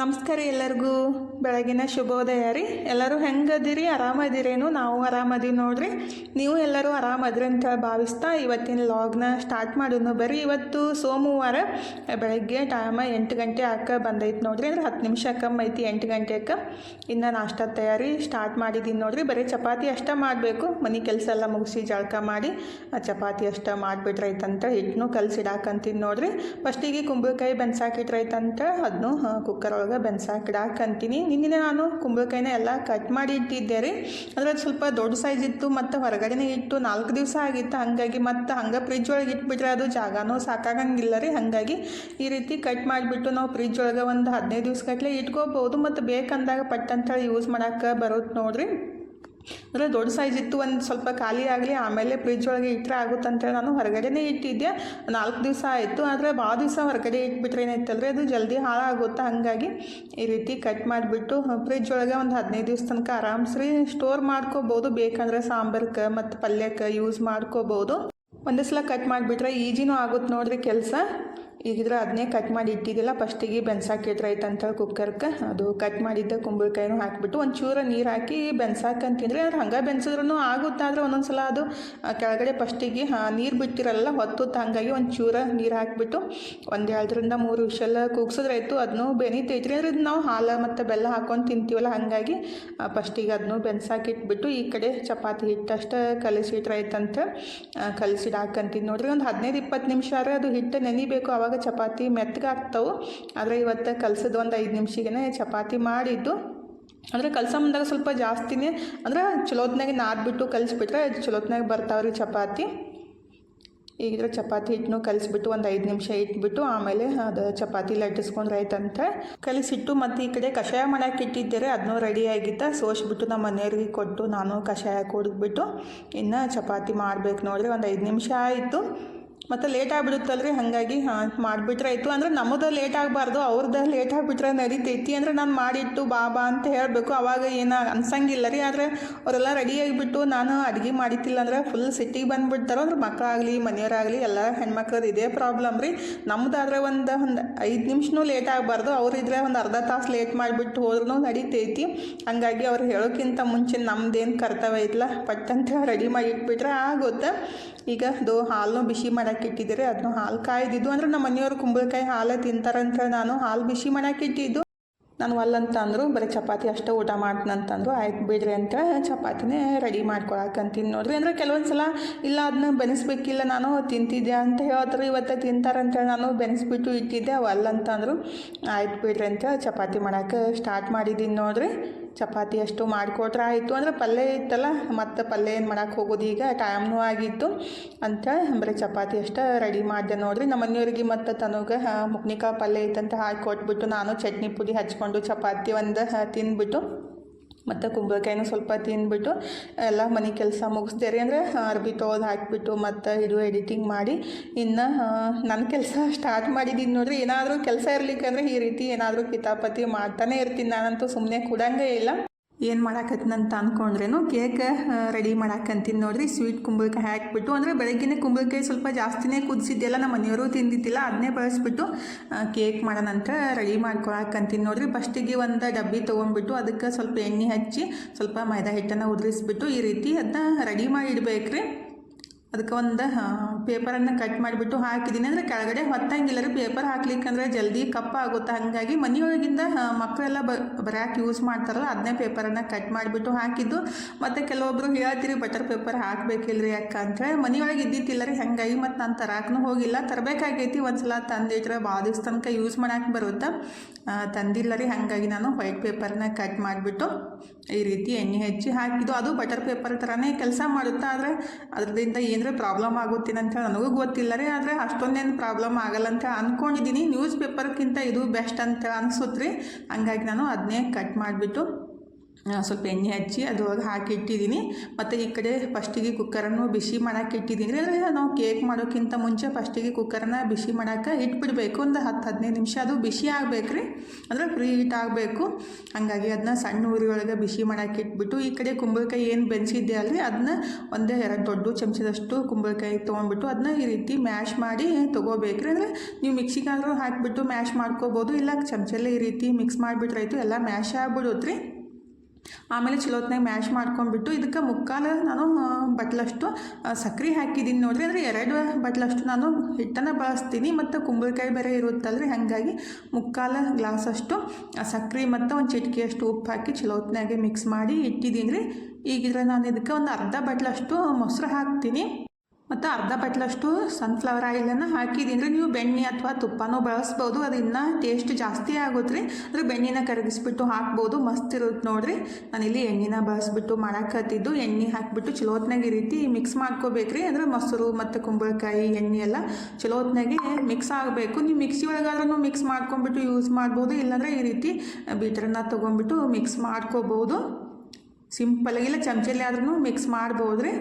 ನಮಸ್ಕಾರ ಎಲ್ಲರಿಗೂ. ಬೆಳಗಿನ ಶುಭೋದಯ ರೀ. ಎಲ್ಲರೂ ಹೆಂಗದಿರಿ, ಆರಾಮದಿರೇನು? ನಾವು ಆರಾಮದೀವಿ ನೋಡ್ರಿ. ನೀವು ಎಲ್ಲರೂ ಆರಾಮದ್ರಿ ಅಂತ ಭಾವಿಸ್ತಾ ಇವತ್ತಿನ ಲಾಗ್ನ ಸ್ಟಾರ್ಟ್ ಮಾಡೋನು ಬರ್ರಿ. ಇವತ್ತು ಸೋಮವಾರ ಬೆಳಗ್ಗೆ ಟೈಮ ಎಂಟು ಗಂಟೆ ಆಕ ಬಂದೈತೆ ನೋಡ್ರಿ. ಅಂದ್ರೆ ಹತ್ತು ನಿಮಿಷ ಕಮ್ಮಿ ಐತಿ ಎಂಟು ಗಂಟೆಗೆ ಇನ್ನು ನಾಷ್ಟ ತಯಾರಿ ಸ್ಟಾರ್ಟ್ ಮಾಡಿದ್ದೀನಿ ನೋಡ್ರಿ. ಬರೀ ಚಪಾತಿ ಅಷ್ಟೇ ಮಾಡಬೇಕು. ಮನೆ ಕೆಲಸ ಎಲ್ಲ ಮುಗಿಸಿ ಜಳಕ ಮಾಡಿ ಆ ಚಪಾತಿ ಅಷ್ಟೇ ಮಾಡಿಬಿಟ್ರೈತಂತ ಹಿಟ್ಟನ್ನು ಕಲಸಿಡಾಕಂತೀನಿ ನೋಡ್ರಿ. ಫಸ್ಟಿಗೆ ಕುಂಬಳಕಾಯಿ ಬೆನ್ಸಾಕಿಟ್ರೈತಂತ ಅದನ್ನು ಕುಕ್ಕರ್ ಒಳಗೆ ಬೆನ್ಸಾಕಿಡಾಕಂತೀನಿ ನಿನ್ನೆ ನಾನು ಕುಂಬಳಕಾಯಿನ ಎಲ್ಲ ಕಟ್ ಮಾಡಿ ಇಟ್ಟಿದ್ದೆ ರೀ. ಅದ್ರ ಸ್ವಲ್ಪ ದೊಡ್ಡ ಸೈಜ್ ಇತ್ತು, ಮತ್ತು ಹೊರಗಡೆನೇ ಇಟ್ಟು ನಾಲ್ಕು ದಿವಸ ಆಗಿತ್ತು. ಹಾಗಾಗಿ ಮತ್ತು ಹಂಗೆ ಫ್ರಿಜ್ ಒಳಗೆ ಇಟ್ಬಿಟ್ರೆ ಅದು ಜಾಗನೂ ಸಾಕಾಗಂಗಿಲ್ಲ ರೀ. ಹಾಗಾಗಿ ಈ ರೀತಿ ಕಟ್ ಮಾಡಿಬಿಟ್ಟು ನಾವು ಫ್ರಿಜ್ ಒಳಗೆ ಒಂದು ಹದಿನೈದು ದಿವ್ಸ ಇಟ್ಕೋಬಹುದು. ಇಟ್ಕೋಬೋದು ಮತ್ತು ಬೇಕಂದಾಗ ಪಟ್ಟಂತೇಳಿ ಯೂಸ್ ಮಾಡೋಕೆ ಬರುತ್ತೆ ನೋಡ್ರಿ. ಅಂದರೆ ದೊಡ್ಡ ಸೈಜ್ ಇತ್ತು, ಒಂದು ಸ್ವಲ್ಪ ಖಾಲಿ ಆಗಲಿ, ಆಮೇಲೆ ಫ್ರಿಜ್ ಒಳಗೆ ಇಟ್ಟರೆ ಆಗುತ್ತಂತೇಳಿ ನಾನು ಹೊರಗಡೆನೇ ಇಟ್ಟಿದ್ದೆ. ನಾಲ್ಕು ದಿವಸ ಆಯಿತು, ಆದರೆ ಭಾಳ ದಿವಸ ಹೊರಗಡೆ ಇಟ್ಬಿಟ್ರೆ ಏನಾಯ್ತಲ್ರಿ, ಅದು ಜಲ್ದಿ ಹಾಳಾಗುತ್ತೆ? ಹಾಗಾಗಿ ಈ ರೀತಿ ಕಟ್ ಮಾಡಿಬಿಟ್ಟು ಫ್ರಿಜ್ ಒಳಗೆ ಒಂದು ಹದಿನೈದು ದಿವಸ ತನಕ ಆರಾಮ್ಸ್ರಿ ಸ್ಟೋರ್ ಮಾಡ್ಕೋಬೋದು, ಬೇಕಂದ್ರೆ ಸಾಂಬಾರ್ಗೆ ಮತ್ತು ಪಲ್ಯಕ್ಕೆ ಯೂಸ್ ಮಾಡ್ಕೋಬೋದು. ಒಂದೇ ಸಲ ಕಟ್ ಮಾಡಿಬಿಟ್ರೆ ಈಜಿನೂ ಆಗುತ್ತೆ ನೋಡ್ರಿ ಕೆಲಸ. ಈಗಿದ್ರೆ ಅದನ್ನೇ ಕಟ್ ಮಾಡಿ ಇಟ್ಟಿದ್ದಿಲ್ಲ. ಫಸ್ಟಿಗೆ ಬೆನ್ಸಾಕಿಟ್ರೆ ಐತೆ ಅಂತೇಳಿ ಕುಕ್ಕರ್ಗೆ ಅದು ಕಟ್ ಮಾಡಿದ್ದ ಕುಂಬಳಕಾಯಿನೂ ಹಾಕಿಬಿಟ್ಟು ಚೂರ ನೀರು ಹಾಕಿ ಬೆನ್ಸಾಕಂತಿದ್ರೆ ಅದು ಹಂಗೆ ಬೆನ್ಸಿದ್ರೂ ಆಗುತ್ತಾದ್ರೆ ಒಂದೊಂದು ಸಲ ಅದು ಕೆಳಗಡೆ ಫಸ್ಟಿಗೆ ನೀರು ಬಿಟ್ಟಿರಲ್ಲ ಹೊತ್ತುತ್ತೆ ಹಾಗಾಗಿ ಚೂರ ನೀರು ಹಾಕಿಬಿಟ್ಟು ಒಂದು ಎರಡರಿಂದ ಮೂರು ವಿಷಲ್ಲ ಕೂಗ್ಸಿದ್ರಾಯ್ತು ಅದನ್ನು ಬೆನಿತೈತ್ರಿ ಅಂದ್ರೆ ನಾವು ಹಾಲು ಮತ್ತು ಬೆಲ್ಲ ಹಾಕೊಂಡು ತಿಂತೀವಲ್ಲ, ಹಾಗಾಗಿ ಫಸ್ಟಿಗೆ ಅದನ್ನು ಬೆನ್ಸಾಕಿಟ್ಬಿಟ್ಟು ಈ ಕಡೆ ಚಪಾತಿ ಹಿಟ್ಟಷ್ಟು ಕಲಿಸಿಟ್ರೈತಂತ ಕಲಿಸಿಡ್ ಹಾಕಂತೀನಿ ನೋಡ್ರಿ. ಒಂದು ಹದಿನೈದು ಇಪ್ಪತ್ತು ನಿಮಿಷ ಆದರೆ ಅದು ಹಿಟ್ಟು ನೆನಿಬೇಕು. ಆವಾಗ ಚಪಾತಿ ಮೆತ್ತಗೆ ಆಗ್ತಾವೆ. ಆದರೆ ಇವತ್ತು ಕಲಸದ ಒಂದು ಐದು ನಿಮಿಷಿಗೆ ಚಪಾತಿ ಮಾಡಿದ್ದು. ಅಂದರೆ ಕಲಸ ಮುಂದಾಗ ಸ್ವಲ್ಪ ಜಾಸ್ತಿನೇ, ಅಂದ್ರೆ ಚಲೋತ್ನಾಗೆ ನಾದ್ಬಿಟ್ಟು ಕಲಿಸ್ಬಿಟ್ರೆ ಚಲೋತ್ನಾಗೆ ಬರ್ತಾವ್ರಿ ಚಪಾತಿ. ಈಗಿದ್ರೆ ಚಪಾತಿ ಹಿಟ್ಟನ್ನು ಕಲಿಸ್ಬಿಟ್ಟು ಒಂದು ಐದು ನಿಮಿಷ ಇಟ್ಬಿಟ್ಟು ಆಮೇಲೆ ಅದು ಚಪಾತಿ ಲಟ್ಟಿಸ್ಕೊಂಡ್ರೆ ಆಯ್ತಂತ ಕಲಿಸಿಟ್ಟು ಮತ್ತು ಈ ಕಡೆ ಕಷಾಯ ಮಾಡೋಕೆ ಇಟ್ಟಿದ್ದರೆ ಅದನ್ನೂ ರೆಡಿ ಆಗಿತ್ತ ಸೋಸ್ಬಿಟ್ಟು ನಮ್ಮ ಮನೆಯವ್ರಿಗೆ ಕೊಟ್ಟು ನಾನು ಕಷಾಯ ಕುಡಿದ್ಬಿಟ್ಟು ಇನ್ನು ಚಪಾತಿ ಮಾಡ್ಬೇಕು ನೋಡಿದ್ರೆ ಒಂದು ಐದು ನಿಮಿಷ ಆಯಿತು. ಮತ್ತು ಲೇಟ್ ರೀ ಹಾಗಾಗಿ, ಹಾಂ, ಮಾಡಿಬಿಟ್ರೆ ಆಯಿತು. ಅಂದ್ರೆ ನಮ್ಮದು ಲೇಟ್ ಆಗಬಾರ್ದು ಅವ್ರದ್ದು ಲೇಟ್ ಆಗಿಬಿಟ್ರೆ ನಡೀತೈತಿ. ಅಂದ್ರೆ ನಾನು ಮಾಡಿಟ್ಟು ಬಾಬಾ ಅಂತ ಹೇಳಬೇಕು. ಅವಾಗ ಏನು ಅನ್ಸಂಗಿಲ್ಲ ರೀ. ಆದರೆ ಅವರೆಲ್ಲ ರೆಡಿ ಆಗಿಬಿಟ್ಟು ನಾನು ಅಡುಗೆ ಮಾಡಿತಿಲ್ಲ ಅಂದ್ರೆ ಫುಲ್ ಸಿಟಿಗೆ ಬಂದುಬಿಡ್ತಾರೋ? ಅಂದ್ರೆ ಮಕ್ಕಳಾಗಲಿ ಮನೆಯವರಾಗಲಿ, ಎಲ್ಲ ಹೆಣ್ಮಕ್ಳದ್ದು ಇದೇ ಪ್ರಾಬ್ಲಮ್ ರೀ. ನಮ್ಮದಾದ್ರೆ ಒಂದು ಒಂದು ಐದು ನಿಮಿಷನೂ ಲೇಟ್ ಆಗಬಾರ್ದು. ಅವ್ರಿದ್ರೆ ಒಂದು ಅರ್ಧ ತಾಸು ಲೇಟ್ ಮಾಡಿಬಿಟ್ಟು ಹೋದ್ರೂ ನಡೀತೈತಿ. ಹಂಗಾಗಿ ಅವ್ರು ಹೇಳೋಕ್ಕಿಂತ ಮುಂಚೆ ನಮ್ದೇನು ಕರ್ತವ್ಯ ಇಲ್ಲ? ಪಟ್ಟಂತ ರೆಡಿ ಮಾಡಿ ಇಟ್ಬಿಟ್ರೆ ಆಗುತ್ತೆ? ಈಗ ಅದು ಹಾಲನ್ನು ಬಿಸಿ ಮಾಡಕ್ಕೆ ಇಟ್ಟಿದ್ದೀರಿ, ಅದನ್ನು ಹಾಲು ಕಾಯ್ದಿದ್ದು. ಅಂದ್ರೆ ನಮ್ಮ ಮನೆಯವರು ಕುಂಬಳಕಾಯಿ ಹಾಲು ತಿಂತಾರಂತ ನಾನು ಹಾಲು ಬಿಸಿ ಮಾಡಕ್ಕೆ ಇಟ್ಟಿದ್ದು. ನಾನು ಅಲ್ಲಂತ ಅಂದರು ಬರೀ ಚಪಾತಿ ಅಷ್ಟೇ ಊಟ ಮಾಡ್ತೀನಂತಂದ್ರು, ಆಯ್ತು ಬಿಡ್ರಿ ಅಂತ ಚಪಾತಿನೇ ರೆಡಿ ಮಾಡ್ಕೊಳಕಂತೀನಿ ನೋಡ್ರಿ. ಅಂದರೆ ಕೆಲವೊಂದು ಸಲ ಇಲ್ಲ ಅದನ್ನ ಬೆನೆಸ್ಬೇಕಿಲ್ಲ ನಾನು ತಿಂತಿದ್ದೆ ಅಂತ ಹೇಳ್ತಾರೆ ಇವತ್ತು ತಿಂತಾರಂತೇಳಿ ನಾನು ಬೆನೆಸ್ಬಿಟ್ಟು ಇಟ್ಟಿದ್ದೆ, ಅವು ಅಲ್ಲಂತಂದರು, ಆಯ್ತು ಬಿಡ್ರಿ ಅಂತ ಚಪಾತಿ ಮಾಡೋಕೆ ಸ್ಟಾರ್ಟ್ ಮಾಡಿದ್ದೀನಿ ನೋಡ್ರಿ. ಚಪಾತಿ ಅಷ್ಟು ಮಾಡಿಕೊಟ್ರೆ ಆಯಿತು ಅಂದರೆ ಪಲ್ಯ ಇತ್ತಲ್ಲ, ಮತ್ತು ಪಲ್ಯ ಏನು ಮಾಡೋಕ್ಕೆ ಹೋಗೋದು ಈಗ? ಟೈಮ್ನೂ ಆಗಿತ್ತು. ಅಂತ ಬರೀ ಚಪಾತಿ ಅಷ್ಟೇ ರೆಡಿ ಮಾಡಿದೆ ನೋಡ್ರಿ. ನಮ್ಮ ಮನೆಯವ್ರಿಗೆ ಮತ್ತು ತನಗೆ ಮುಕ್ನಿಕಾಯಿ ಪಲ್ಯ ಇತ್ತಂತ ಹಾಕಿ ಕೊಟ್ಬಿಟ್ಟು ನಾನು ಚಟ್ನಿ ಪುಡಿ ಹಚ್ಕೊಂಡು ಚಪಾತಿ ಒಂದು ತಿಂದ್ಬಿಟ್ಟು ಮತ್ತು ಕುಂಬಳಕಾಯಿನೂ ಸ್ವಲ್ಪ ತಿಂದುಬಿಟ್ಟು ಎಲ್ಲ ಮನೆ ಕೆಲಸ ಮುಗಿಸ್ದೆ ರೀ ಅಂದರೆ ಅರ್ಬಿ ತೊಗೊದು ಹಾಕಿಬಿಟ್ಟು ಮತ್ತು ಇದು ಎಡಿಟಿಂಗ್ ಮಾಡಿ ಇನ್ನು ನನ್ನ ಕೆಲಸ ಸ್ಟಾರ್ಟ್ ಮಾಡಿದ್ದೀನಿ ನೋಡ್ರಿ. ಏನಾದರೂ ಕೆಲಸ ಇರಲಿಕ್ಕಂದ್ರೆ ಈ ರೀತಿ ಏನಾದರೂ ಕಿತಾಪತಿ ಮಾಡ್ತಾನೆ ಇರ್ತೀನಿ. ನಾನಂತೂ ಸುಮ್ಮನೆ ಕೊಡಂಗೇ ಇಲ್ಲ. ಏನು ಮಾಡಾಕತ್ನಂತ ಅಂದ್ಕೊಂಡ್ರೇನು ಕೇಕ್ ರೆಡಿ ಮಾಡಾಕಂತೀನಿ ನೋಡ್ರಿ. ಸ್ವೀಟ್ ಕುಂಬಳಕಾಯಿ ಹಾಕಿಬಿಟ್ಟು, ಅಂದರೆ ಬೆಳಗ್ಗೆನೇ ಕುಂಬಳಕಾಯಿ ಸ್ವಲ್ಪ ಜಾಸ್ತಿನೇ ಕುದಿಸಿದ್ದೆಲ್ಲ ನಮ್ಮ ಮನೆಯವರು ತಿಂದಿದ್ದಿಲ್ಲ ಅದನ್ನೇ ಬಳಸ್ಬಿಟ್ಟು ಕೇಕ್ ಮಾಡೋಣಂತ ರೆಡಿ ಮಾಡ್ಕೊಳಕಂತೀನಿ ನೋಡ್ರಿ. ಫಸ್ಟಿಗೆ ಒಂದು ಡಬ್ಬಿ ತೊಗೊಂಡ್ಬಿಟ್ಟು ಅದಕ್ಕೆ ಸ್ವಲ್ಪ ಎಣ್ಣೆ ಹಚ್ಚಿ, ಸ್ವಲ್ಪ ಮೈದಾ ಹಿಟ್ಟನ್ನು ಉದುರಿಸ್ಬಿಟ್ಟು ಈ ರೀತಿ ಅದನ್ನ ರೆಡಿ ಮಾಡಿ ರೀ ಅದಕ್ಕೆ ಒಂದು ಪೇಪರನ್ನು ಕಟ್ ಮಾಡಿಬಿಟ್ಟು ಹಾಕಿದ್ದೀನಿ ಅಂದರೆ ಕೆಳಗಡೆ ಹೊತ್ತಂಗಿಲ್ಲ ರೀ ಪೇಪರ್ ಹಾಕ್ಲಿಕ್ಕಂದ್ರೆ ಜಲ್ದಿ ಕಪ್ಪ ಆಗುತ್ತೆ. ಹಾಗಾಗಿ ಮನೆಯೊಳಗಿಂದ ಮಕ್ಕಳೆಲ್ಲ ಬ ಬರ್ಯಾಕೆ ಯೂಸ್ ಮಾಡ್ತಾರಲ್ಲ ಅದನ್ನೇ ಪೇಪರನ್ನು ಕಟ್ ಮಾಡಿಬಿಟ್ಟು ಹಾಕಿದ್ದು. ಮತ್ತು ಕೆಲವೊಬ್ಬರು ಹೇಳ್ತೀರಿ, ಬಟರ್ ಪೇಪರ್ ಹಾಕಬೇಕಿಲ್ಲರಿ ಯಾಕೆ ಅಂತೇಳಿ ಮನೆಯೊಳಗೆ ಇದ್ದಿತ್ತಿಲ್ಲ ರೀ ಹಾಗಾಗಿ ಮತ್ತು ನಾನು ತರಾಕೂ ಹೋಗಿಲ್ಲ. ತರಬೇಕಾಗೈತಿ ಒಂದು ಸಲ ತಂದಿಟ್ರೆ ಭಾಳ ದಿವ್ಸ ತನಕ ಯೂಸ್ ಮಾಡಕ್ಕೆ ಬರುತ್ತೆ? ತಂದಿಲ್ಲ ರೀ. ಹಾಗಾಗಿ ನಾನು ವೈಟ್ ಪೇಪರ್ನ ಕಟ್ ಮಾಡಿಬಿಟ್ಟು ಈ ರೀತಿ ಎಣ್ಣೆ ಹೆಚ್ಚಿ ಹಾಕಿದ್ದು. ಅದು ಬಟರ್ ಪೇಪರ್ ಥರನೇ ಕೆಲಸ ಮಾಡುತ್ತೆ ಆದರೆ ಅದರಿಂದ ಏನರ ಪ್ರಾಬ್ಲಮ್ ಆಗುತ್ತೀನಿ ಅಂತ ನನಗೂ ಗೊತ್ತಿಲ್ಲ ರೀ ಆದರೆ ಅಷ್ಟೊಂದೇನು ಪ್ರಾಬ್ಲಮ್ ಆಗಲ್ಲ ಅಂತ ಅಂದ್ಕೊಂಡಿದ್ದೀನಿ ನ್ಯೂಸ್ ಪೇಪರ್ಗಿಂತ ಇದು ಬೆಸ್ಟ್ ಅಂತ ಅನ್ಸುತ್ತೆ ರೀ ಹಂಗಾಗಿ ನಾನು ಅದನ್ನೇ ಕಟ್ ಮಾಡಿಬಿಟ್ಟು ಸ್ವಲ್ಪ ಎಣ್ಣೆ ಹಚ್ಚಿ ಅದ್ರೊಳಗೆ ಹಾಕಿ ಇಟ್ಟಿದ್ದೀನಿ. ಮತ್ತು ಈ ಕಡೆ ಫಸ್ಟಿಗೆ ಕುಕ್ಕರನ್ನು ಬಿಸಿ ಮಾಡೋಕೆ ಇಟ್ಟಿದ್ದೀನಿ. ಅಂದರೆ ನಾವು ಕೇಕ್ ಮಾಡೋಕ್ಕಿಂತ ಮುಂಚೆ ಫಸ್ಟಿಗೆ ಕುಕ್ಕರನ್ನ ಬಿಸಿ ಮಾಡೋಕೆ ಇಟ್ಬಿಡಬೇಕು. ಒಂದು ಹತ್ತು, ಹದಿನೈದು ನಿಮಿಷ ಅದು ಬಿಸಿ ಆಗಬೇಕು ರೀ ಅಂದರೆ ಫ್ರೀ ಹೀಟ್ ಆಗಬೇಕು. ಹಾಗಾಗಿ ಅದನ್ನ ಸಣ್ಣ ಊರಿ ಒಳಗೆ ಬಿಸಿ ಮಾಡಕ್ಕೆ ಇಟ್ಬಿಟ್ಟು, ಈ ಕಡೆ ಕುಂಬಳಕಾಯಿ ಏನು ಬೆನ್ಸಿದ್ದೆ ಅಲ್ರಿ ಅದನ್ನ ಒಂದೇ ಎರಡು ದೊಡ್ಡ ಚಮಚದಷ್ಟು ಕುಂಬಳಕಾಯಿ ತೊಗೊಂಡ್ಬಿಟ್ಟು ಅದನ್ನ ಈ ರೀತಿ ಮ್ಯಾಶ್ ಮಾಡಿ ತೊಗೋಬೇಕ್ರಿ. ಅಂದರೆ ನೀವು ಮಿಕ್ಸಿಗಾದ್ರೂ ಹಾಕಿಬಿಟ್ಟು ಮ್ಯಾಶ್ ಮಾಡ್ಕೋಬೋದು. ಇಲ್ಲ, ಚಮಚಲ್ಲೇ ಈ ರೀತಿ ಮಿಕ್ಸ್ ಮಾಡಿಬಿಟ್ರಾಯ್ತು ಎಲ್ಲ ಮ್ಯಾಶ್ ಆಗ್ಬಿಡುತ್ತೆ ಆಮೇಲೆ ಚಲೋತ್ನಾಗ ಮ್ಯಾಶ್ ಮಾಡ್ಕೊಂಡ್ಬಿಟ್ಟು ಇದಕ್ಕೆ ಮುಕ್ಕಾಲು ನಾನು ಬಟ್ಲಷ್ಟು ಸಕ್ಕರೆ ಹಾಕಿದ್ದೀನಿ ನೋಡಿರಿ. ಅಂದರೆ ಎರಡು ಬಟ್ಲಷ್ಟು ನಾನು ಹಿಟ್ಟನ್ನು ಬಳಸ್ತೀನಿ. ಮತ್ತು ಕುಂಬಳಕಾಯಿ ಬೇರೆ ಇರುತ್ತಲ್ರಿ, ಹಾಗಾಗಿ ಮುಕ್ಕಾಲು ಗ್ಲಾಸಷ್ಟು ಸಕ್ಕರೆ ಮತ್ತು ಒಂದು ಚಿಟಿಕೆಯಷ್ಟು ಉಪ್ಪು ಹಾಕಿ ಚಲೋತ್ನಾಗೆ ಮಿಕ್ಸ್ ಮಾಡಿ ಇಟ್ಟಿದ್ದೀನಿ ರೀ. ಈಗಿದ್ರೆ ನಾನು ಇದಕ್ಕೆ ಒಂದು ಅರ್ಧ ಬಟ್ಲಷ್ಟು ಮೊಸರು ಹಾಕ್ತೀನಿ. ಮತ್ತು ಅರ್ಧ ಬಟ್ಲಷ್ಟು ಸನ್ಫ್ಲವರ್ ಆಯಿಲನ್ನು ಹಾಕಿದ್ದೀನಿ. ನೀವು ಬೆಣ್ಣೆ ಅಥವಾ ತುಪ್ಪನೂ ಬಳಸ್ಬೋದು. ಅದು ಇನ್ನೂ ಟೇಸ್ಟ್ ಜಾಸ್ತಿ ಆಗುತ್ತೆ ರೀ ಅಂದರೆ ಬೆಣ್ಣೆನ ಕರಗಿಸ್ಬಿಟ್ಟು ಹಾಕ್ಬೋದು. ಮಸ್ತ್ ಇರುತ್ತೆ ನೋಡಿರಿ. ನಾನಿಲ್ಲಿ ಎಣ್ಣೆನ ಬಳಸ್ಬಿಟ್ಟು ಮಾಡಾಕತ್ತಿದ್ದು. ಎಣ್ಣೆ ಹಾಕಿಬಿಟ್ಟು ಚಲೋತ್ನಾಗ ಈ ರೀತಿ ಮಿಕ್ಸ್ ಮಾಡ್ಕೋಬೇಕ್ರಿ. ಅಂದರೆ ಮೊಸರು ಮತ್ತು ಕುಂಬಳಕಾಯಿ, ಎಣ್ಣೆ ಎಲ್ಲ ಚಲೋತ್ನಾಗೆ ಮಿಕ್ಸ್ ಆಗಬೇಕು. ನೀವು ಮಿಕ್ಸಿ ಒಳಗಾದ್ರೂ ಮಿಕ್ಸ್ ಮಾಡ್ಕೊಂಬಿಟ್ಟು ಯೂಸ್ ಮಾಡ್ಬೋದು. ಇಲ್ಲಾಂದರೆ ಈ ರೀತಿ ಬೀಟ್ರನ್ನ ತೊಗೊಂಬಿಟ್ಟು ಮಿಕ್ಸ್ ಮಾಡ್ಕೋಬೋದು. ಸಿಂಪಲ್ಲಾಗಿಲ್ಲ ಚಮಚಲ್ಲಿ ಆದ್ರೂ ಮಿಕ್ಸ್ ಮಾಡ್ಬೋದು ರೀ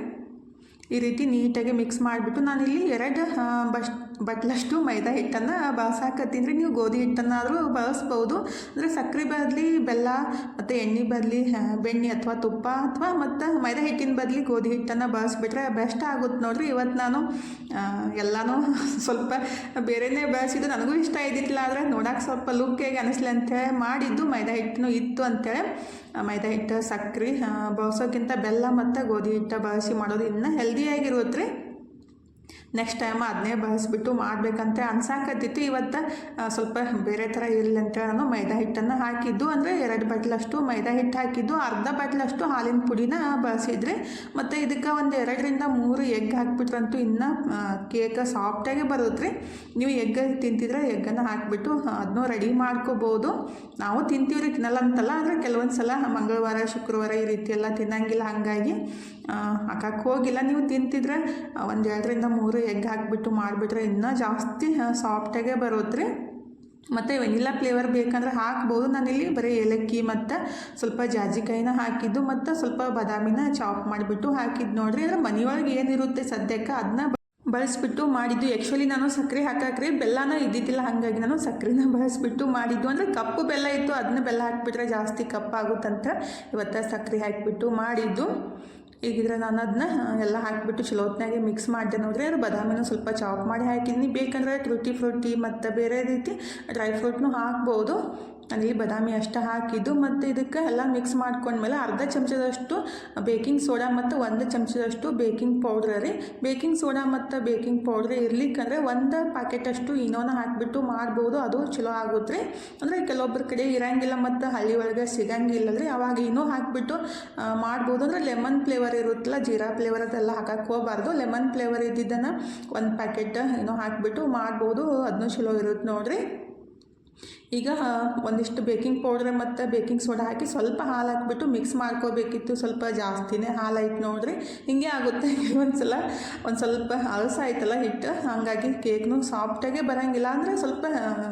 ಈ ರೀತಿ ನೀಟಾಗಿ ಮಿಕ್ಸ್ ಮಾಡಿಬಿಟ್ಟು ನಾನಿಲ್ಲಿ ಎರಡು ಆ, ಬಸ್ ಬಟ್ಲಷ್ಟು ಮೈದಾ ಹಿಟ್ಟನ್ನು ಬಳಸಾಕತ್ತೀನಿ ನೀವು ಗೋಧಿ ಹಿಟ್ಟನ್ನಾದರೂ ಬಳಸ್ಬೋದು. ಅಂದರೆ ಸಕ್ಕರೆ ಬದಲಿ ಬೆಲ್ಲ, ಮತ್ತು ಎಣ್ಣೆ ಬದಲಿ ಬೆಣ್ಣೆ ಅಥವಾ ತುಪ್ಪ ಅಥವಾ ಮತ್ತು ಮೈದಾ ಹಿಟ್ಟಿನ ಬದಲಿ ಗೋಧಿ ಹಿಟ್ಟನ್ನು ಬಳಸ್ಬಿಟ್ರೆ ಬೆಸ್ಟ್ ಆಗುತ್ತೆ ನೋಡ್ರಿ. ಇವತ್ತು ನಾನು ಎಲ್ಲನೂ ಸ್ವಲ್ಪ ಬೇರೆನೇ ಬಳಸಿದ್ದು. ನನಗೂ ಇಷ್ಟ ಇದ್ದಿಲ್ಲ ಆದರೆ ನೋಡೋಕೆ ಸ್ವಲ್ಪ ಲುಕ್ ಹೇಗೆ ಅನಿಸ್ಲಿ ಅಂತೇಳಿ ಮಾಡಿದ್ದು. ಮೈದಾ ಹಿಟ್ಟನ್ನು ಇತ್ತು ಅಂತೇಳಿ ಮೈದಾ ಹಿಟ್ಟು ಸಕ್ಕರೆ ಬಳಸೋಕ್ಕಿಂತ ಬೆಲ್ಲ ಮತ್ತು ಗೋಧಿ ಹಿಟ್ಟು ಬಳಸಿ ಮಾಡೋದು ಇನ್ನೂ ಹೆಲ್ದಿಯಾಗಿರುತ್ತೆ ರೀ. ನೆಕ್ಸ್ಟ್ ಟೈಮ್ ಅದನ್ನೇ ಬಳಸ್ಬಿಟ್ಟು ಮಾಡಬೇಕಂತ ಅನ್ಸಾಕತ್ತಿತ್ತು. ಇವತ್ತು ಸ್ವಲ್ಪ ಬೇರೆ ಥರ ಇರಲಿ ಅಂತೇಳಿ ನಾನು ಮೈದಾ ಹಿಟ್ಟನ್ನು ಹಾಕಿದ್ದು. ಅಂದರೆ ಎರಡು ಬಟ್ಲಷ್ಟು ಮೈದಾ ಹಿಟ್ಟು ಹಾಕಿದ್ದು. ಅರ್ಧ ಬಟ್ಲಷ್ಟು ಹಾಲಿನ ಪುಡಿನ ಬಳಸಿದ್ರಿ. ಮತ್ತು ಇದಕ್ಕೆ ಒಂದು ಎರಡರಿಂದ ಮೂರು ಎಗ್ ಹಾಕ್ಬಿಟ್ರಂತೂ ಇನ್ನೂ ಕೇಕ್ ಸಾಫ್ಟಾಗಿ ಬರುತ್ತೆ ನೀವು ಎಗ್ ತಿಂತಿದ್ರೆ ಎಗ್ಗನ್ನು ಹಾಕಿಬಿಟ್ಟು ಅದನ್ನೂ ರೆಡಿ ಮಾಡ್ಕೋಬೋದು. ನಾವು ತಿಂತೀವ್ರಿ ತಿನ್ನಲ್ಲ ಅಂತಲ್ಲ. ಆದರೆ ಕೆಲವೊಂದು ಸಲ ಮಂಗಳವಾರ, ಶುಕ್ರವಾರ ಈ ರೀತಿ ಎಲ್ಲ ತಿನ್ನಂಗಿಲ್ಲ. ಹಾಗಾಗಿ ಹಾಕಕ್ಕೆ ಹೋಗಿಲ್ಲ. ನೀವು ತಿಂತಿದ್ರೆ ಒಂದು ಎರಡರಿಂದ ಮೂರು ಎಗ್ ಹಾಕಿಬಿಟ್ಟು ಮಾಡಿಬಿಟ್ರೆ ಇನ್ನೂ ಜಾಸ್ತಿ ಸಾಫ್ಟಾಗೆ ಬರುತ್ತೆ ಮತ್ತು ವೆನಿಲಾ ಫ್ಲೇವರ್ ಬೇಕಂದ್ರೆ ಹಾಕ್ಬೋದು. ನಾನಿಲ್ಲಿ ಬರೀ ಏಲಕ್ಕಿ ಮತ್ತು ಸ್ವಲ್ಪ ಜಾಜಿಕಾಯಿನ ಹಾಕಿದ್ದು ಮತ್ತು ಸ್ವಲ್ಪ ಬಾದಾಮಿನ ಚಾಪ್ ಮಾಡಿಬಿಟ್ಟು ಹಾಕಿದ್ದು ನೋಡಿರಿ. ಅಂದರೆ ಮನೆಯೊಳಗೆ ಏನಿರುತ್ತೆ ಸದ್ಯಕ್ಕೆ ಅದನ್ನ ಬಳಸ್ಬಿಟ್ಟು ಮಾಡಿದ್ದು. ಆ್ಯಕ್ಚುಲಿ ನಾನು ಸಕ್ಕರೆ ಹಾಕಾಕ್ರಿ, ಬೆಲ್ಲನ ಇದ್ದಿದ್ದಿಲ್ಲ, ಹಾಗಾಗಿ ನಾನು ಸಕ್ಕರೆನ ಬಳಸ್ಬಿಟ್ಟು ಮಾಡಿದ್ದು. ಅಂದರೆ ಕಪ್ಪು ಬೆಲ್ಲ ಇತ್ತು ಅದನ್ನ ಬೆಲ್ಲ ಹಾಕಿಬಿಟ್ರೆ ಜಾಸ್ತಿ ಕಪ್ಪಾಗುತ್ತಂತ ಇವತ್ತು ಸಕ್ಕರೆ ಹಾಕಿಬಿಟ್ಟು ಮಾಡಿದ್ದು. ಈಗಿದ್ರೆ ನಾನು ಅದನ್ನ ಎಲ್ಲ ಹಾಕಿಬಿಟ್ಟು ಚಲೋತ್ನಾಗೆ ಮಿಕ್ಸ್ ಮಾಡಿದೆ ನೋಡ್ರಿ ಅದು ಬಾದಾಮಿನ ಸ್ವಲ್ಪ ಚಾಪ್ ಮಾಡಿ ಹಾಕಿದ್ದೀನಿ ಬೇಕಂದ್ರೆ ಟ್ರುಟಿ ಫ್ರೂಟಿ ಮತ್ತು ಬೇರೆ ರೀತಿ ಡ್ರೈ ಫ್ರೂಟ್ನು ಹಾಕ್ಬೋದು. ಅಲ್ಲಿ ಬಾದಾಮಿ ಅಷ್ಟು ಹಾಕಿದ್ದು ಮತ್ತು ಇದಕ್ಕೆ ಎಲ್ಲ ಮಿಕ್ಸ್ ಮಾಡ್ಕೊಂಡ್ಮೇಲೆ ಅರ್ಧ ಚಮಚದಷ್ಟು ಬೇಕಿಂಗ್ ಸೋಡಾ ಮತ್ತು ಒಂದು ಚಮಚದಷ್ಟು ಬೇಕಿಂಗ್ ಪೌಡ್ರ್ ರೀ. ಬೇಕಿಂಗ್ ಸೋಡಾ ಮತ್ತು ಬೇಕಿಂಗ್ ಪೌಡ್ರ್ ಇರ್ಲಿಕ್ಕಂದ್ರೆ ಒಂದು ಪ್ಯಾಕೆಟಷ್ಟು ಇನೋನ ಹಾಕಿಬಿಟ್ಟು ಮಾಡ್ಬೋದು, ಅದು ಚಲೋ ಆಗುತ್ತೆ ರೀ. ಅಂದರೆ ಕೆಲವೊಬ್ಬರ ಕಡೆ ಇರಂಗಿಲ್ಲ ಮತ್ತು ಹಳ್ಳಿ ಒಳಗೆ ಸಿಗಂಗಿಲ್ಲ ರೀ. ಅವಾಗ ಇನ್ನೂ ಹಾಕಿಬಿಟ್ಟು ಮಾಡ್ಬೋದು. ಅಂದರೆ ಲೆಮನ್ ಫ್ಲೇವರ್ ಇರುತ್ತಲ್ಲ, ಜೀರಾ ಫ್ಲೇವರ್ ಅದೆಲ್ಲ ಹಾಕಕ್ಕೆ ಹೋಗಬಾರ್ದು. ಲೆಮನ್ ಫ್ಲೇವರ್ ಇದ್ದಿದ್ದನ್ನು ಒಂದು ಪ್ಯಾಕೆಟ್ ಏನೋ ಹಾಕಿಬಿಟ್ಟು ಮಾಡ್ಬೋದು ಅದನ್ನೂ ಚಲೋ ಇರುತ್ತೆ ನೋಡಿರಿ. ಈಗ ಒಂದಿಷ್ಟು ಬೇಕಿಂಗ್ ಪೌಡ್ರ್ ಮತ್ತು ಬೇಕಿಂಗ್ ಸೋಡಾ ಹಾಕಿ ಸ್ವಲ್ಪ ಹಾಲು ಹಾಕಿಬಿಟ್ಟು ಮಿಕ್ಸ್ ಮಾಡ್ಕೋಬೇಕಿತ್ತು. ಸ್ವಲ್ಪ ಜಾಸ್ತಿನೇ ಹಾಲು ಆಯ್ತು ನೋಡ್ರಿ. ಹಿಂಗೆ ಆಗುತ್ತೆ. ಒಂದು ಸಲ ಒಂದು ಸ್ವಲ್ಪ ಅಲಸ ಆಯ್ತಲ್ಲ ಹಿಟ್ಟು. ಹಾಗಾಗಿ ಕೇಕ್ನು ಸಾಫ್ಟಾಗೆ ಬರೋಂಗಿಲ್ಲ. ಅಂದರೆ ಸ್ವಲ್ಪ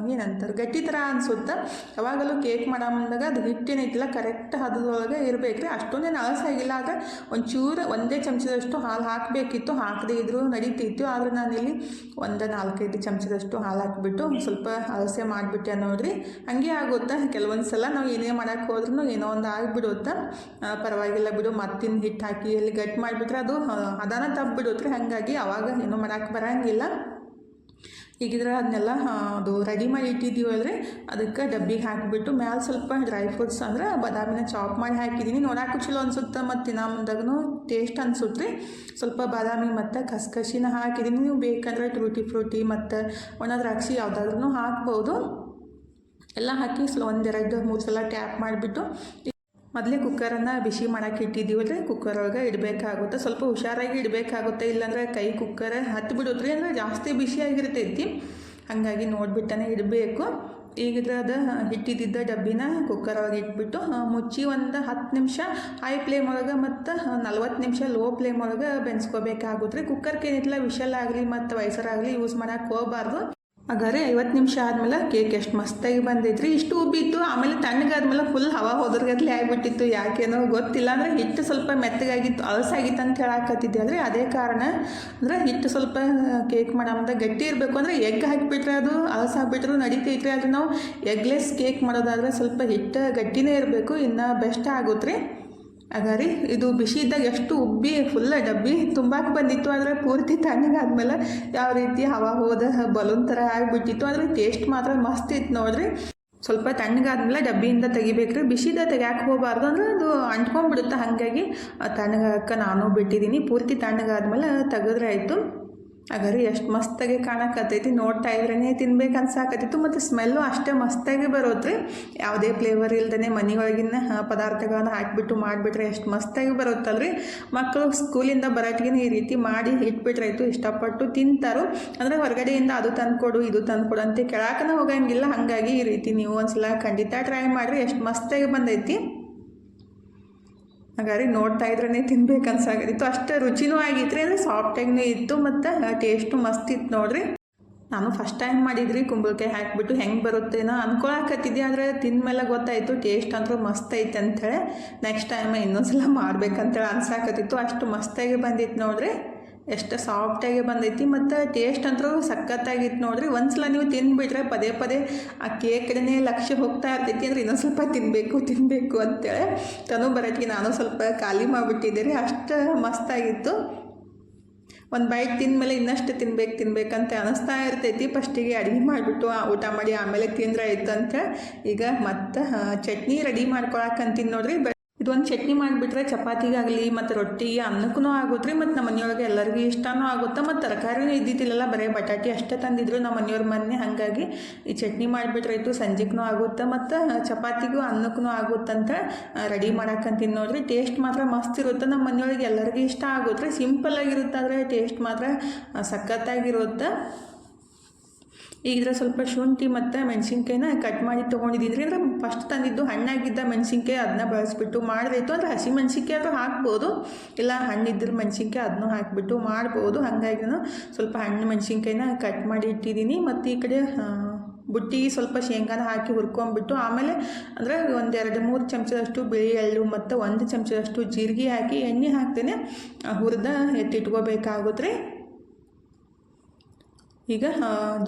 ಏನಂತಾರೆ, ಗಟ್ಟಿ ಥರ ಅನ್ಸುತ್ತೆ. ಯಾವಾಗಲೂ ಕೇಕ್ ಮಾಡೋ ಮುಂದಾಗ ಅದು ಹಿಟ್ಟೇನೈತಿಲ್ಲ ಕರೆಕ್ಟ್ ಹದದೊಳಗೆ ಇರಬೇಕ್ರಿ. ಅಷ್ಟೊಂದೇನು ಅಲಸಾಗಿಲ್ಲ ಆದರೆ ಒಂಚೂರು, ಒಂದೇ ಚಮಚದಷ್ಟು ಹಾಲು ಹಾಕಬೇಕಿತ್ತು. ಹಾಕದೇ ಇದ್ರೂ ನಡೀತಿತ್ತು. ಆದರೆ ನಾನಿಲ್ಲಿ ಒಂದು ನಾಲ್ಕೈದು ಚಮಚದಷ್ಟು ಹಾಲು ಹಾಕಿಬಿಟ್ಟು ಸ್ವಲ್ಪ ಅಲಸೆ ಮಾಡಿಬಿಟ್ಟೆ ನೋಡ್ರಿ. ಹಂಗೆ ಆಗುತ್ತೆ? ಕೆಲವೊಂದು ಸಲ ನಾವು ಏನೇ ಮಾಡೋಕ್ಕೆ ಹೋದ್ರೂ ಏನೋ ಒಂದು ಆಗಿಬಿಡುತ್ತೆ. ಪರವಾಗಿಲ್ಲ ಬಿಡು, ಮತ್ತಿನ ಹಿಟ್ಟು ಹಾಕಿ ಅಲ್ಲಿ ಗಟ್ಟಿ ಮಾಡಿಬಿಟ್ರೆ ಅದು ಅದಾನ ತಪ್ಪಿಬಿಡುತ್ತೆ ಹಾಗಾಗಿ ಅವಾಗ ಏನೂ ಮಾಡೋಕ್ಕೆ ಬರೋಂಗಿಲ್ಲ. ಈಗಿದ್ರೆ ಅದನ್ನೆಲ್ಲ ಅದು ರೆಡಿ ಮಾಡಿ ಇಟ್ಟಿದ್ದೀವಲ್ರಿ ಅದಕ್ಕೆ ಡಬ್ಬಿಗೆ ಹಾಕಿಬಿಟ್ಟು ಮ್ಯಾಲೆ ಸ್ವಲ್ಪ ಡ್ರೈ ಫ್ರೂಟ್ಸ್ ಅಂದ್ರೆ ಬಾದಾಮಿನ ಚಾಪ್ ಮಾಡಿ ಹಾಕಿದ್ದೀನಿ. ನೋಡೋಕ್ಕೂ ಚಲೋ ಅನ್ಸುತ್ತೆ ಮತ್ತು ತಿನ್ನೋ ಮುಂದಾಗೂ ಟೇಸ್ಟ್ ಅನ್ಸುತ್ತೆ. ಸ್ವಲ್ಪ ಬಾದಾಮಿ ಮತ್ತು ಕಸ್ಕಸಿನ ಹಾಕಿದ್ದೀನಿ. ನೀವು ಬೇಕಂದ್ರೆ ಟ್ರೂಟಿ ಫ್ರೂಟಿ ಮತ್ತು ಒಣ ದ್ರಾಕ್ಷಿ ಯಾವುದಾದ್ರೂ ಹಾಕ್ಬೋದು. ಎಲ್ಲ ಹಾಕಿ ಸ್ಲ ಒಂದೆರಡು ಮೂರು ಸಲ ಟ್ಯಾಪ್ ಮಾಡಿಬಿಟ್ಟು ಮೊದಲೇ ಕುಕ್ಕರನ್ನು ಬಿಸಿ ಮಾಡೋಕೆ ಇಟ್ಟಿದ್ದೀವಲ್ರಿ ಕುಕ್ಕರ್ ಒಳಗೆ ಇಡಬೇಕಾಗುತ್ತೆ. ಸ್ವಲ್ಪ ಹುಷಾರಾಗಿ ಇಡಬೇಕಾಗುತ್ತೆ. ಇಲ್ಲಾಂದ್ರೆ ಕೈ ಕುಕ್ಕರ್ ಹತ್ತು ಬಿಡೋದ್ರಿ ಅಂದರೆ ಜಾಸ್ತಿ ಬಿಸಿಯಾಗಿರ್ತೈತಿ ಹಾಗಾಗಿ ನೋಡಿಬಿಟ್ಟನೆ ಇಡಬೇಕು. ಈಗಿದ್ರೆ ಅದು ಇಟ್ಟಿದ್ದ ಡಬ್ಬಿನ ಕುಕ್ಕರ್ ಒಳಗೆ ಇಟ್ಬಿಟ್ಟು ಮುಚ್ಚಿ ಒಂದು ಹತ್ತು ನಿಮಿಷ ಹೈ ಫ್ಲೇಮ್ ಒಳಗೆ ಮತ್ತು ನಲ್ವತ್ತು ನಿಮಿಷ ಲೋ ಫ್ಲೇಮ್ ಒಳಗೆ ಬೆನ್ಸ್ಕೋಬೇಕಾಗುತ್ತೆ ಕುಕ್ಕರ್ಗೆ ಏನಿಲ್ಲ, ವಿಷಲ್ ಆಗಲಿ ಮತ್ತು ವಯಸ್ಸರಾಗಲಿ ಯೂಸ್ ಮಾಡೋಕೆ ಹೋಗಬಾರ್ದು. ಹಾಗಾದ್ರೆ ಐವತ್ತು ನಿಮಿಷ ಆದಮೇಲೆ ಕೇಕ್ ಎಷ್ಟು ಮಸ್ತಾಗಿ ಬಂದೈತ್ರಿ. ಇಷ್ಟು ಉಬ್ಬಿತ್ತು, ಆಮೇಲೆ ತಣ್ಣಗಾದ್ಮೇಲೆ ಫುಲ್ ಹವಾ ಹೋದ್ರಗತ್ಲೆ ಆಗಿಬಿಟ್ಟಿತ್ತು. ಯಾಕೇನೋ ಗೊತ್ತಿಲ್ಲ ಅಂದರೆ ಹಿಟ್ಟು ಸ್ವಲ್ಪ ಮೆತ್ತಗಾಗಿತ್ತು ಅಲಸಾಗಿತ್ತು ಅಂತ ಹೇಳಾಕತ್ತಿದ್ದೆ. ಅಂದ್ರೆ ಅದೇ ಕಾರಣ ಅಂದರೆ ಹಿಟ್ಟು ಸ್ವಲ್ಪ ಕೇಕ್ ಮಾಡಾಮದ ಗಟ್ಟಿ ಇರಬೇಕು ಅಂದರೆ ಎಗ್ ಹಾಕಿಬಿಟ್ರೆ ಅದು ಅಲಸಾಗ್ಬಿಟ್ರು ನಡೀತೈತ್ರಿ. ಆದರೆ ನಾವು ಎಗ್ಲೆಸ್ ಕೇಕ್ ಮಾಡೋದಾದ್ರೆ ಸ್ವಲ್ಪ ಹಿಟ್ಟು ಗಟ್ಟಿನೇ ಇರಬೇಕು, ಇನ್ನು ಬೆಸ್ಟ್ ಆಗುತ್ತೆ ರೀ ಹಾಗಾರಿ ಇದು ಬಿಸಿ ಇದ್ದಾಗ ಎಷ್ಟು ಉಬ್ಬಿ ಫುಲ್ಲ ಡಬ್ಬಿ ತುಂಬಾಕೆ ಬಂದಿತ್ತು. ಆದರೆ ಪೂರ್ತಿ ತಣ್ಣಗಾದ್ಮೇಲೆ ಯಾವ ರೀತಿ ಹವ ಹೋದ ಬಲೂನ್ ಥರ ಆಗಿಬಿಟ್ಟಿತ್ತು. ಆದರೆ ಟೇಸ್ಟ್ ಮಾತ್ರ ಮಸ್ತ್ ಇತ್ತು ನೋಡ್ರಿ. ಸ್ವಲ್ಪ ತಣ್ಣಗಾದ್ಮೇಲೆ ಡಬ್ಬಿಯಿಂದ ತೆಗಿಬೇಕ್ರಿ. ಬಿಸಿದ ತೆಗ್ಯಾಕೆ ಹೋಗಬಾರ್ದು ಅಂದ್ರೆ ಅದು ಅಂಟ್ಕೊಂಡ್ಬಿಡುತ್ತೆ ಹಾಗಾಗಿ. ತಣ್ಣಗಾಕ ನಾನು ಬಿಟ್ಟಿದ್ದೀನಿ. ಪೂರ್ತಿ ತಣ್ಣಗಾದ್ಮೇಲೆ ತೆಗೆದ್ರೆ ಆಯಿತು. ಹಾಗಾದ್ರೆ ಎಷ್ಟು ಮಸ್ತಾಗಿ ಕಾಣಕತ್ತೈತಿ, ನೋಡ್ತಾ ಇದ್ರೇ ತಿನ್ಬೇಕು ಅನ್ಸಾಕತ್ತಿತ್ತು ಮತ್ತು ಸ್ಮೆಲ್ಲು ಅಷ್ಟೇ ಮಸ್ತಾಗಿ ಬರುತ್ತೆ ಯಾವುದೇ ಫ್ಲೇವರ್ ಇಲ್ದೇ ಮನೆಯೊಳಗಿನ ಪದಾರ್ಥಗಳನ್ನ ಹಾಕಿಬಿಟ್ಟು ಮಾಡಿಬಿಟ್ರೆ ಎಷ್ಟು ಮಸ್ತಾಗಿ ಬರುತ್ತಲ್ರಿ. ಮಕ್ಕಳು ಸ್ಕೂಲಿಂದ ಬರೋಟ್ಗೆ ಈ ರೀತಿ ಮಾಡಿ ಇಟ್ಬಿಟ್ರೆ ಆಯಿತು, ಇಷ್ಟಪಟ್ಟು ತಿಂತಾರೋ. ಅಂದರೆ ಹೊರಗಡೆಯಿಂದ ಅದು ತಂದುಕೊಡು, ಇದು ತಂದುಕೊಡು ಅಂತ ಕೆಳಕನ ಹೋಗಂಗಿಲ್ಲ. ಹಾಗಾಗಿ ಈ ರೀತಿ ನೀವು ಒಂದ್ಸಲ ಖಂಡಿತ ಟ್ರೈ ಮಾಡಿರಿ, ಎಷ್ಟು ಮಸ್ತಾಗಿ ಬಂದೈತಿ. ಹಾಗಾದ್ರೆ ನೋಡ್ತಾ ಇದ್ರೇ ತಿನ್ಬೇಕು ಅನ್ಸಾಗತ್ತಿತ್ತು ಅಷ್ಟು ರುಚಿನೂ ಆಗಿತ್ತು ಅಂದರೆ ಸಾಫ್ಟಾಗಿನೂ ಇತ್ತು ಮತ್ತು ಟೇಸ್ಟು ಮಸ್ತ್ ಇತ್ತು ನೋಡ್ರಿ. ನಾನು ಫಸ್ಟ್ ಟೈಮ್ ಮಾಡಿದ್ರಿ, ಕುಂಬಳಕಾಯಿ ಹಾಕಿಬಿಟ್ಟು ಹೆಂಗೆ ಬರುತ್ತೇನೋ ಅನ್ಕೊಳಕತ್ತಿದ್ದೆ, ಆದರೆ ತಿಂದಮೇಲೆ ಗೊತ್ತಾಯಿತು ಟೇಸ್ಟ್ ಅಂತೂ ಮಸ್ತ್ ಐತೆ ಅಂಥೇಳಿ ನೆಕ್ಸ್ಟ್ ಟೈಮ್ ಇನ್ನೊಂದ್ಸಲ ಮಾಡ್ಬೇಕಂತೇಳಿ ಅನ್ಸಾಕತ್ತಿತ್ತು. ಅಷ್ಟು ಮಸ್ತಾಗಿ ಬಂದಿತ್ತು ನೋಡ್ರಿ. ಎಷ್ಟು ಸಾಫ್ಟಾಗಿ ಬಂದೈತಿ ಮತ್ತು ಟೇಸ್ಟ್ ಅಂತೂ ಸಖತ್ತಾಗಿತ್ತು ನೋಡ್ರಿ. ಒಂದ್ಸಲ ನೀವು ತಿಂದುಬಿಟ್ರೆ ಪದೇ ಪದೇ ಆ ಕೇಕ್ ಕಡೆನೇ ಲಕ್ಷ್ಯ ಹೋಗ್ತಾ ಇರ್ತೈತಿ ಅಂದ್ರೆ ಇನ್ನೊಂದು ಸ್ವಲ್ಪ ತಿನ್ನಬೇಕು ತಿನ್ನಬೇಕು ಅಂತೇಳಿ ತನು ಬರೋಕ್ಕೆ ನಾನು ಸ್ವಲ್ಪ ಖಾಲಿ ಮಾಡಿಬಿಟ್ಟಿದ್ದೆ ರೀ ಅಷ್ಟು ಮಸ್ತಾಗಿತ್ತು. ಒಂದು ಬೈಟ್ ತಿಂದಮೇಲೆ ಇನ್ನಷ್ಟು ತಿನ್ಬೇಕು, ತಿನ್ಬೇಕಂತ ಅನಿಸ್ತಾ ಇರ್ತೈತಿ. ಫಸ್ಟಿಗೆ ಅಡುಗೆ ಮಾಡಿಬಿಟ್ಟು ಊಟ ಮಾಡಿ ಆಮೇಲೆ ತಿಂದ್ರೆ ಆಯ್ತು ಅಂತ ಈಗ ಮತ್ತೆ ಚಟ್ನಿ ರೆಡಿ ಮಾಡ್ಕೊಳಕ್ಕಂತೀನಿ ನೋಡ್ರಿ. ಇದೊಂದು ಚಟ್ನಿ ಮಾಡಿಬಿಟ್ರೆ ಚಪಾತಿಗಾಗಲಿ ಮತ್ತು ರೊಟ್ಟಿ ಅನ್ನಕ್ಕೂ ಆಗುತ್ತೆ ರೀ ಮತ್ತು ನಮ್ಮ ಮನೆಯೊಳಗೆ ಎಲ್ಲರಿಗೂ ಇಷ್ಟನೂ ಆಗುತ್ತೆ? ಮತ್ತು ತರಕಾರಿನೂ ಇದ್ದಿದ್ದಿಲ್ಲ ಬರೀ ಬಟಾಟಿ ಅಷ್ಟೇ ತಂದಿದ್ರು. ನಮ್ಮ ಮನೆಯವ್ರ ಮೊನ್ನೆ ಹಾಗಾಗಿ ಈ ಚಟ್ನಿ ಮಾಡಿಬಿಟ್ರೆ ಇತ್ತು ಸಂಜೆಗೂ ಆಗುತ್ತೆ? ಮತ್ತು ಚಪಾತಿಗೂ ಅನ್ನಕ್ಕೂ ಆಗುತ್ತಂತ ರೆಡಿ ಮಾಡಕ್ಕಂತೀನಿ ನೋಡ್ರಿ. ಟೇಸ್ಟ್ ಮಾತ್ರ ಮಸ್ತ್ ಇರುತ್ತೆ? ನಮ್ಮ ಮನೆಯೊಳಗೆ ಎಲ್ಲರಿಗೂ ಇಷ್ಟ ಆಗುತ್ತೆ ಸಿಂಪಲ್ ಆಗಿರುತ್ತೆ ಆದರೆ ಟೇಸ್ಟ್ ಮಾತ್ರ ಸಖತ್ತಾಗಿರುತ್ತೆ? ಈಗ ಇದ್ರ ಸ್ವಲ್ಪ ಶುಂಠಿ ಮತ್ತು ಮೆಣಸಿನ್ಕಾಯಿನ ಕಟ್ ಮಾಡಿ ತೊಗೊಂಡಿದ್ದೀನಿ ಅಂದರೆ ಫಸ್ಟ್ ತಂದಿದ್ದು ಹಣ್ಣಾಗಿದ್ದ ಮೆಣಸಿನ್ಕಾಯಿ ಅದನ್ನ ಬಳಸ್ಬಿಟ್ಟು ಮಾಡಿದ್ರಾಯ್ತು ಅಂದರೆ ಹಸಿ ಮೆಣಸಿನ್ಕಾಯಿ ಅದು ಹಾಕ್ಬೋದು. ಇಲ್ಲ ಹಣ್ಣಿದ್ದರೆ ಮೆಣಸಿನ್ಕಾಯಿ ಅದನ್ನೂ ಹಾಕಿಬಿಟ್ಟು ಮಾಡ್ಬೋದು. ಹಾಗಾಗಿ ನಾನು ಸ್ವಲ್ಪ ಹಣ್ಣು ಮೆಣಸಿನ್ಕಾಯಿನ ಕಟ್ ಮಾಡಿ ಇಟ್ಟಿದ್ದೀನಿ. ಮತ್ತು ಈ ಕಡೆ ಬುಟ್ಟಿಗೆ ಸ್ವಲ್ಪ ಶೇಂಗಾನ ಹಾಕಿ ಹುರ್ಕೊಂಬಿಟ್ಟು ಆಮೇಲೆ ಅಂದರೆ ಒಂದು ಎರಡು ಮೂರು ಚಮಚದಷ್ಟು ಬಿಳಿ ಎಳ್ಳು ಮತ್ತು ಒಂದು ಚಮಚದಷ್ಟು ಜೀರಿಗೆ ಹಾಕಿ ಎಣ್ಣೆ ಹಾಕ್ತೇನೆ. ಹುರಿದ ಎತ್ತಿಟ್ಕೋಬೇಕಾಗುತ್ತೆ ರೀ. ಈಗ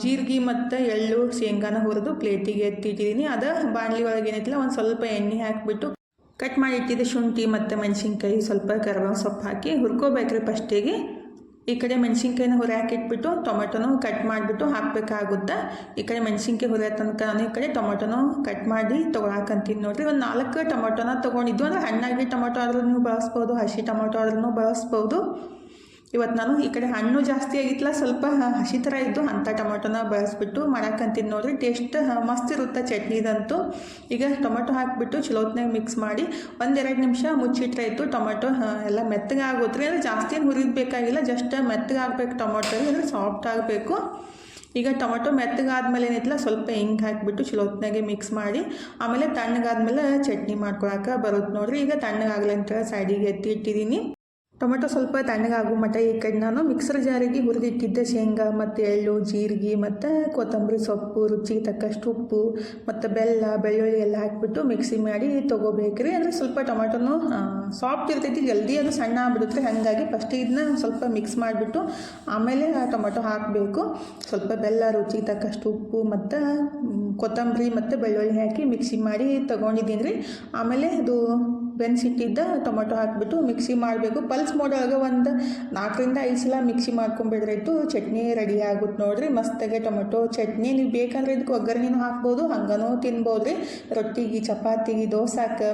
ಜೀರಿಗೆ ಮತ್ತು ಎಳ್ಳು ಶೇಂಗಾನ ಹುರಿದು ಪ್ಲೇಟಿಗೆ ಎತ್ತಿಟ್ಟಿದ್ದೀನಿ ಅದು ಬಾಣಲಿ ಒಳಗೆ ಏನೈತಿಲ್ಲ, ಒಂದು ಸ್ವಲ್ಪ ಎಣ್ಣೆ ಹಾಕಿಬಿಟ್ಟು ಕಟ್ ಮಾಡಿ ಇಟ್ಟಿದ್ದೆ. ಶುಂಠಿ ಮತ್ತು ಮೆಣಸಿನ್ಕಾಯಿ ಸ್ವಲ್ಪ ಕರ್ಬೇವು ಸೊಪ್ಪು ಹಾಕಿ ಹುರ್ಕೋಬೇಕ್ರಿ ಫಸ್ಟಿಗೆ. ಈ ಕಡೆ ಮೆಣಸಿನ್ಕಾಯಿನ ಹುರಿ ಹಾಕಿಟ್ಬಿಟ್ಟು ಟೊಮೆಟೊನು ಕಟ್ ಮಾಡಿಬಿಟ್ಟು ಹಾಕಬೇಕಾಗುತ್ತೆ? ಈ ಕಡೆ ಮೆಣಸಿನ್ಕಾಯಿ ಹುರಿಯೋ ತನಕ ನಾನು ಈ ಕಡೆ ಟೊಮೆಟೊನು ಕಟ್ ಮಾಡಿ ತೊಗೊಳಕಂತೀನಿ ನೋಡಿರಿ. ಒಂದು ನಾಲ್ಕು ಟೊಮೆಟೊನ ತೊಗೊಂಡಿದ್ದು ಅಂದರೆ ಹಣ್ಣಾಗಿ ಟೊಮೆಟೊ ಆದ್ರೂ ನೀವು ಬಳಸ್ಬೋದು, ಹಸಿ ಟೊಮೆಟೊ ಆದ್ರೂ ಬಳಸ್ಬೋದು. ಇವತ್ತು ನಾನು ಈ ಕಡೆ ಹಣ್ಣು ಜಾಸ್ತಿ ಆಗಿತ್ತಲ್ಲ, ಸ್ವಲ್ಪ ಹಸಿ ಥರ ಇದ್ದು ಅಂಥ ಟೊಮೊಟೊನ ಬಳಸ್ಬಿಟ್ಟು ಮಾಡಕ್ಕಂತೀನಿ ನೋಡಿರಿ. ಟೇಸ್ಟ್ ಮಸ್ತ್ ಇರುತ್ತೆ ಚಟ್ನಿದಂತೂ. ಈಗ ಟೊಮೊಟೊ ಹಾಕಿಬಿಟ್ಟು ಚಲೋತ್ನಾಗ ಮಿಕ್ಸ್ ಮಾಡಿ ಒಂದೆರಡು ನಿಮಿಷ ಮುಚ್ಚಿಟ್ರೆ ಇತ್ತು ಟೊಮೊಟೊ ಎಲ್ಲ ಮೆತ್ತಗೆ ಆಗೋತ್ರಿ ಅಂದರೆ ಜಾಸ್ತಿ ಏನು ಹುರಿಬೇಕಾಗಿಲ್ಲ ಜಸ್ಟ್ ಮೆತ್ತಗೆ ಆಗಬೇಕು ಟೊಮೊಟೊ. ಅಂದರೆ ಸಾಫ್ಟ್ ಆಗಬೇಕು. ಈಗ ಟೊಮೊಟೊ ಮೆತ್ತಗಾದ್ಮೇಲೆ ಏನಿತ್ತಲ್ಲ, ಸ್ವಲ್ಪ ಹಿಂಗೆ ಹಾಕಿಬಿಟ್ಟು ಚಲೋತ್ನಾಗೆ ಮಿಕ್ಸ್ ಮಾಡಿ, ಆಮೇಲೆ ತಣ್ಣಗಾದ್ಮೇಲೆ ಚಟ್ನಿ ಮಾಡ್ಕೊಳಕ್ಕೆ ಬರುತ್ತೆ ನೋಡಿರಿ. ಈಗ ತಣ್ಣಗಾಗಲಿ ಅಂತ ಸೈಡಿಗೆ ಎತ್ತಿ ಇಟ್ಟಿದ್ದೀನಿ ಟೊಮೆಟೊ ಸ್ವಲ್ಪ ತಣ್ಣಗಾಗೋ ಮಟ್ಟ ಈ ಕಡೆ ನಾನು ಮಿಕ್ಸರ್ ಜಾರಿಗೆ ಹುರಿದಿಟ್ಟಿದ್ದೆ ಶೇಂಗಾ ಮತ್ತು ಎಳ್ಳು, ಜೀರಿಗೆ ಮತ್ತು ಕೊತ್ತಂಬರಿ ಸೊಪ್ಪು, ರುಚಿಗೆ ತಕ್ಕಷ್ಟು ಉಪ್ಪು ಮತ್ತು ಬೆಲ್ಲ, ಬೆಳ್ಳುಳ್ಳಿ ಎಲ್ಲ ಹಾಕಿಬಿಟ್ಟು ಮಿಕ್ಸಿ ಮಾಡಿ ತೊಗೋಬೇಕ್ರಿ. ಅಂದರೆ ಸ್ವಲ್ಪ ಟೊಮೆಟೊನು ಸಾಫ್ಟ್ ಇರ್ತೈತಿ ಜಲ್ದಿ ಅದು ಸಣ್ಣ ಆಗ್ಬಿಡುತ್ತೆ. ಹಾಗಾಗಿ ಫಸ್ಟ್ ಇದನ್ನ ಸ್ವಲ್ಪ ಮಿಕ್ಸ್ ಮಾಡಿಬಿಟ್ಟು ಆಮೇಲೆ ಟೊಮೆಟೊ ಹಾಕಬೇಕು. ಸ್ವಲ್ಪ ಬೆಲ್ಲ, ರುಚಿಗೆ ತಕ್ಕಷ್ಟು ಉಪ್ಪು ಮತ್ತು ಕೊತ್ತಂಬರಿ ಮತ್ತು ಬೆಳ್ಳುಳ್ಳಿ ಹಾಕಿ ಮಿಕ್ಸಿ ಮಾಡಿ ತೊಗೊಂಡಿದ್ದೀನಿ ರೀ. ಆಮೇಲೆ ಅದು ಬೆನ್ಸಿಟ್ಟಿದ್ದ ಟೊಮೊಟೊ ಹಾಕಿಬಿಟ್ಟು ಮಿಕ್ಸಿ ಮಾಡಬೇಕು. ಪಲ್ಸ್ ಮಾಡೋವಾಗ ಒಂದು ನಾಲ್ಕರಿಂದ ಐದು ಸಲ ಮಿಕ್ಸಿ ಮಾಡ್ಕೊಂಬಿಡ್ರಾಯ್ತು ಚಟ್ನಿ ರೆಡಿ ಆಗುತ್ತೆ ನೋಡಿರಿ. ಮಸ್ತಾಗೆ ಟೊಮೊಟೊ, ಚಟ್ನಿ. ನೀವು ಬೇಕಂದ್ರೆ ಇದಕ್ಕೆ ಒಗ್ಗರಣೆನೂ ಹಾಕ್ಬೋದು, ಹಂಗನೂ ತಿನ್ಬೋದು ರೀ ರೊಟ್ಟಿಗೆ ಚಪಾತಿಗೆ ದೋಸಾಕ್ಕೆ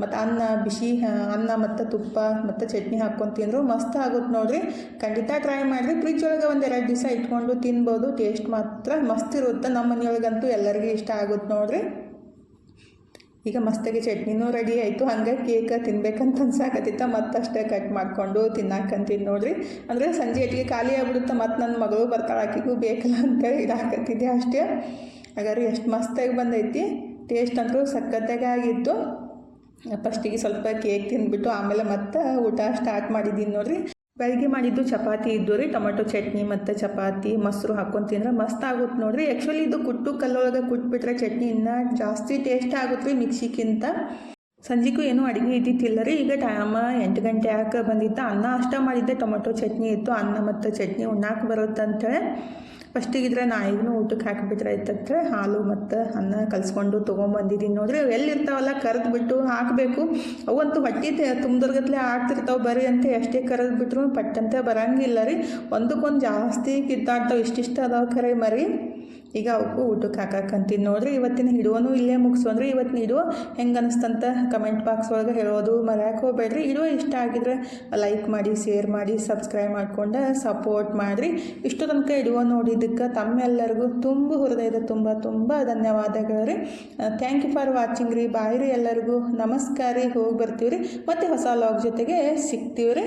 ಮತ್ತು ಅನ್ನ, ಬಿಸಿ ಅನ್ನ ಮತ್ತು ತುಪ್ಪ ಮತ್ತು ಚಟ್ನಿ ಹಾಕ್ಕೊಂಡು ತಿಂದರು ಮಸ್ತ್ ಆಗುತ್ತೆ ನೋಡಿರಿ. ಖಂಡಿತ ಟ್ರೈ ಮಾಡಿರಿ. ಫ್ರಿಜ್ ಒಳಗೆ ಒಂದು ಎರಡು ದಿವಸ ಇಟ್ಕೊಂಡು ತಿನ್ಬೋದು. ಟೇಸ್ಟ್ ಮಾತ್ರ ಮಸ್ತ್ ಇರುತ್ತೆ. ನಮ್ಮ ಮನೆಯೊಳಗಂತೂ ಎಲ್ಲರಿಗೂ ಇಷ್ಟ ಆಗುತ್ತೆ ನೋಡಿರಿ. ಈಗ ಮಸ್ತಾಗಿ ಚಟ್ನಿನೂ ರೆಡಿ ಆಯಿತು. ಹಂಗೆ ಕೇಕ್ ತಿನ್ಬೇಕಂತ ಅನ್ಸಾಕತ್ತಿತ್ತ. ಮತ್ತಷ್ಟೇ ಕಟ್ ಮಾಡಿಕೊಂಡು ತಿನ್ನಾಕಂತೀನಿ ನೋಡ್ರಿ. ಅಂದರೆ ಸಂಜೆ ಅಟ್ಟಿಗೆ ಖಾಲಿ ಆಗ್ಬಿಡುತ್ತೆ ಮತ್ತು ನನ್ನ ಮಗಳು ಬರ್ತಾಳೆ ಆಕಿಗೂ ಬೇಕಲ್ಲ ಅಂತ ಇದಾಕತ್ತಿದ್ದೆ ಅಷ್ಟೇ. ಹಾಗಾದ್ರೆ ಎಷ್ಟು ಮಸ್ತಾಗಿ ಬಂದೈತಿ. ಟೇಸ್ಟ್ ಅಂತೂ ಸಖತ್ತಾಗಿ ಆಗಿತ್ತು. ಫಸ್ಟಿಗೆ ಸ್ವಲ್ಪ ಕೇಕ್ ತಿಂದ್ಬಿಟ್ಟು ಆಮೇಲೆ ಮತ್ತೆ ಊಟ ಸ್ಟಾರ್ಟ್ ಮಾಡಿದ್ದೀನಿ ನೋಡಿರಿ. ಬೆಳಗ್ಗೆ ಮಾಡಿದ್ದು ಚಪಾತಿ ಇದ್ದು ರೀ, ಟೊಮೆಟೊ ಚಟ್ನಿ ಮತ್ತು ಚಪಾತಿ, ಮೊಸರು ಹಾಕೊಂಡು ತಿಂದ್ರೆ ಮಸ್ತ್ ಆಗುತ್ತೆ ನೋಡಿರಿ. ಆ್ಯಕ್ಚುಲಿ ಇದು ಕುಟ್ಟು ಕಲ್ಲೊಳಗೆ ಕುಟ್ಬಿಟ್ರೆ ಚಟ್ನಿ ಇನ್ನೂ ಜಾಸ್ತಿ ಟೇಸ್ಟ್ ಆಗುತ್ತೆ ರೀ ಮಿಕ್ಸಿಗಿಂತ. ಸಂಜೆಗೂ ಏನೂ ಅಡುಗೆ ಇದ್ದಿತ್ತಿಲ್ಲ ರೀ. ಈಗ ಟೈಮ ಎಂಟು ಗಂಟೆ ಯಾಕೆ ಬಂದಿತ್ತು. ಅನ್ನ ಅಷ್ಟ ಮಾಡಿದ್ದೆ, ಟೊಮೆಟೊ ಚಟ್ನಿ ಇತ್ತು, ಅನ್ನ ಮತ್ತು ಚಟ್ನಿ ಉಣ್ಣಾಕೆ ಬರುತ್ತೆ ಅಂತೇಳಿ ನಾ ನಾಯಿಗೂ ಊಟಕ್ಕೆ ಹಾಕಿಬಿಟ್ರೆ ಹಾಲು ಮತ್ತು ಅನ್ನ ಕಲಿಸ್ಕೊಂಡು ತೊಗೊಂಬಂದಿದ್ದೀನಿ. ನೋಡ್ರಿ ಎಲ್ಲಿರ್ತಾವಲ್ಲ ಕರೆದು ಬಿಟ್ಟು ಹಾಕಬೇಕು. ಅವಂತೂ ಹೊಟ್ಟೆ ತುಂಬ್ದರ್ಗತ್ಲೆ ಆಗ್ತಿರ್ತಾವೆ ಬರೀ ಅಂತ ಎಷ್ಟೇ ಕರೆದು ಬಿಟ್ರು ಪಟ್ಟಂತೆ ಬರಂಗಿಲ್ಲ ರೀ. ಒಂದಕ್ಕೊಂದು ಜಾಸ್ತಿ ಕಿತ್ತಾಡ್ತಾವೆ, ಇಷ್ಟಿಷ್ಟು ಅದಾವೆ ಖರೆ ಮರಿ. ಈಗ ಅವಕ್ಕೂ ಊಟಕ್ಕೆ ಹಾಕಾಕಂತೀನಿ ನೋಡ್ರಿ. ಇವತ್ತಿನ ಹಿಡುವನು ಇಲ್ಲೇ ಮುಗಿಸೋನ್ರಿ ಇವತ್ತಿನ ಹಿಡುವ ಹೆಂಗೆ ಅನಿಸ್ತಂತ ಕಮೆಂಟ್ ಬಾಕ್ಸ್ ಒಳಗೆ ಹೇಳೋದು ಮರ್ಯಾಕೆ ಹೋಗ್ಬೇಡ್ರಿ. ಹಿಡುವ ಇಷ್ಟ ಆಗಿದ್ರೆ ಲೈಕ್ ಮಾಡಿ ಶೇರ್ ಮಾಡಿ ಸಬ್ಸ್ಕ್ರೈಬ್ ಮಾಡ್ಕೊಂಡು ಸಪೋರ್ಟ್ ಮಾಡಿರಿ. ಇಷ್ಟು ತನಕ ಹಿಡುವ ನೋಡಿದ್ದಕ್ಕೆ ತಮ್ಮೆಲ್ಲರಿಗೂ ತುಂಬ ಹೃದಯದ ತುಂಬ ತುಂಬ ಧನ್ಯವಾದಗಳು ರೀ ಥ್ಯಾಂಕ್ ಯು ಫಾರ್ ವಾಚಿಂಗ್ ರೀ. ಬಾಯ್ರಿ ಎಲ್ಲರಿಗೂ. ನಮಸ್ಕಾರ ರೀ. ಹೋಗಿ ಬರ್ತೀವಿ ರೀ ಮತ್ತು ಹೊಸ ಲಾಗ್ ಜೊತೆಗೆ ಸಿಗ್ತೀವಿ ರೀ